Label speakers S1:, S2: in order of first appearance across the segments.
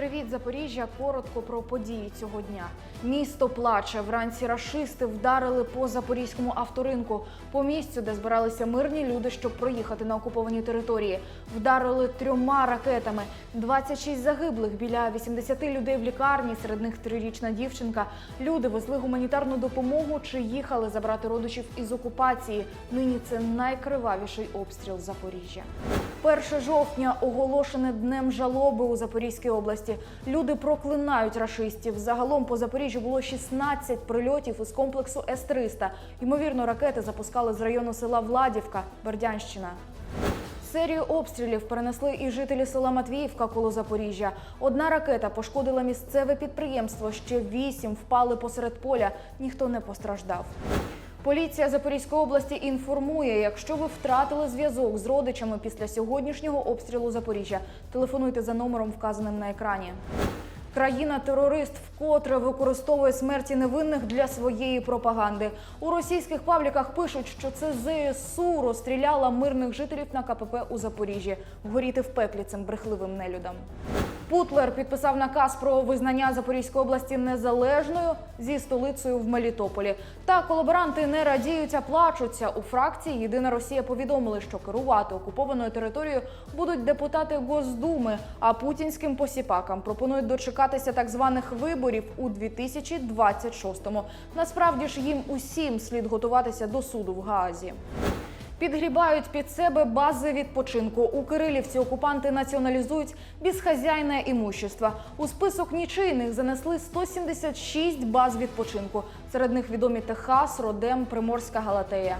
S1: Запоріжжя коротко про події цього дня. Місто плаче. Вранці рашисти вдарили по запорізькому авторинку, по місцю, де збиралися мирні люди, щоб проїхати на окуповані території. Вдарили трьома ракетами. 26 загиблих біля 80 людей в лікарні. Серед них трирічна дівчинка. Люди везли гуманітарну допомогу чи їхали забрати родичів із окупації. Нині це найкривавіший обстріл Запоріжжя. 1 жовтня оголошене днем жалоби у Запорізькій області. Люди проклинають рашистів. Загалом по Запоріжжю було 16 прильотів із комплексу С-300. Ймовірно, ракети запускали з району села Владівка, Бердянщина. Серію обстрілів перенесли і жителі села Матвіївка коло Запоріжжя. Одна ракета пошкодила місцеве підприємство. Ще вісім впали посеред поля. Ніхто не постраждав. Поліція Запорізької області інформує, якщо ви втратили зв'язок з родичами після сьогоднішнього обстрілу Запоріжжя, телефонуйте за номером, вказаним на екрані. Країна-терорист вкотре використовує смерті невинних для своєї пропаганди. У російських пабліках пишуть, що це ЗСУ розстріляла мирних жителів на КПП у Запоріжжі. Горіти в пеклі цим брехливим нелюдам. Путлер підписав наказ про визнання Запорізької області незалежною зі столицею в Мелітополі. Та колаборанти не радіють, а плачуться. У фракції Єдина Росія повідомили, що керувати окупованою територією будуть депутати Госдуми. А путінським посіпакам пропонують дочекатися так званих виборів у 2026-му. Насправді ж їм усім слід готуватися до суду в Гаазі. Підгрібають під себе бази відпочинку. У Кирилівці окупанти націоналізують безхазяйне імущество. У список нічийних занесли 176 баз відпочинку. Серед них відомі Техас, Родем, Приморська Галатея.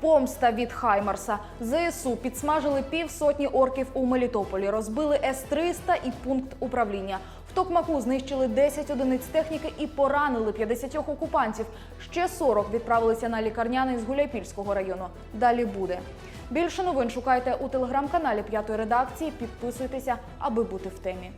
S1: Помста від Хаймарса. ЗСУ підсмажили півсотні орків у Мелітополі, розбили С-300 і пункт управління. В Токмаку знищили 10 одиниць техніки і поранили 50 окупантів. Ще 40 відправилися на лікарняний з Гуляйпільського району. Далі буде. Більше новин шукайте у телеграм-каналі п'ятої редакції. Підписуйтеся, аби бути в темі.